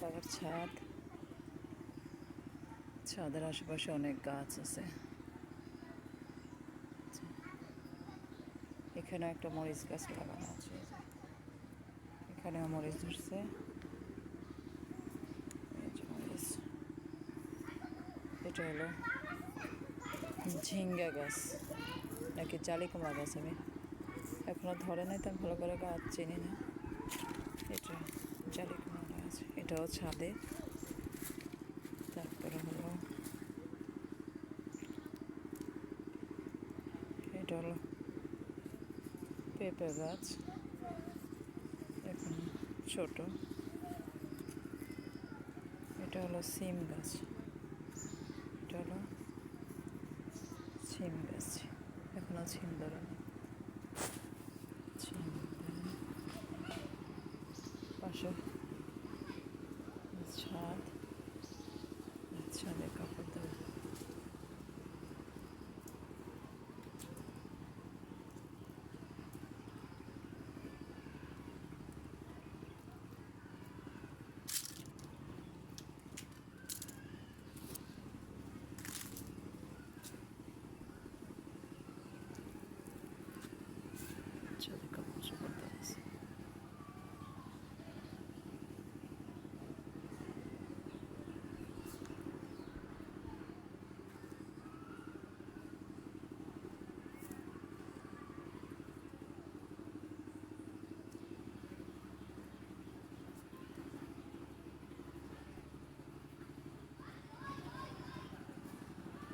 দোতলার ছাদ। ছাদের আশেপাশে অনেক গাছ আছে। এখানে একটা মরিচ গাছ লাগানো আছে। এখানেও মরিচ ধরছে। মরিচ। এটা হলো ঝিঙ্গা গাছ। নাকি জালি কুমড়া গাছ আমি। এখনও ধরে নাই তো ভালো করে গাছ চিনি না। এটাও ছাদে। তারপরে হলো এটা হলো পেঁপে গাছ। এখন ছোট। এটা হলো সিম গাছ। এটা হলো সিম গাছ। এখন সিম ধরানো Sure. পাশে